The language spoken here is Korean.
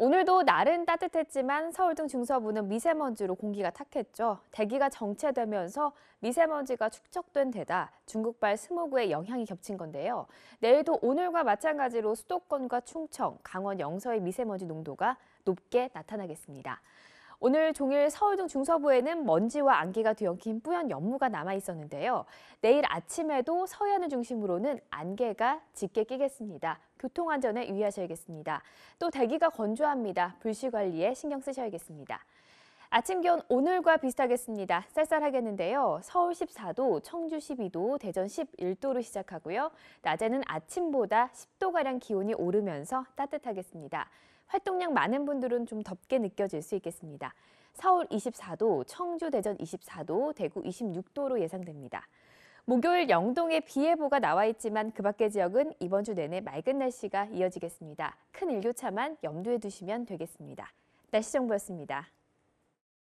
오늘도 날은 따뜻했지만 서울 등 중서부는 미세먼지로 공기가 탁했죠. 대기가 정체되면서 미세먼지가 축적된 데다 중국발 스모그의 영향이 겹친 건데요. 내일도 오늘과 마찬가지로 수도권과 충청, 강원 영서의 미세먼지 농도가 높게 나타나겠습니다. 오늘 종일 서울 등 중서부에는 먼지와 안개가 뒤엉킨 뿌연 연무가 남아 있었는데요. 내일 아침에도 서해안을 중심으로는 안개가 짙게 끼겠습니다. 교통안전에 유의하셔야겠습니다. 또 대기가 건조합니다. 불씨 관리에 신경 쓰셔야겠습니다. 아침 기온 오늘과 비슷하겠습니다. 쌀쌀하겠는데요. 서울 14도, 청주 12도, 대전 11도로 시작하고요. 낮에는 아침보다 10도가량 기온이 오르면서 따뜻하겠습니다. 활동량 많은 분들은 좀 덥게 느껴질 수 있겠습니다. 서울 24도, 청주, 대전 24도, 대구 26도로 예상됩니다. 목요일 영동에 비 예보가 나와 있지만 그 밖의 지역은 이번 주 내내 맑은 날씨가 이어지겠습니다. 큰 일교차만 염두에 두시면 되겠습니다. 날씨 정보였습니다.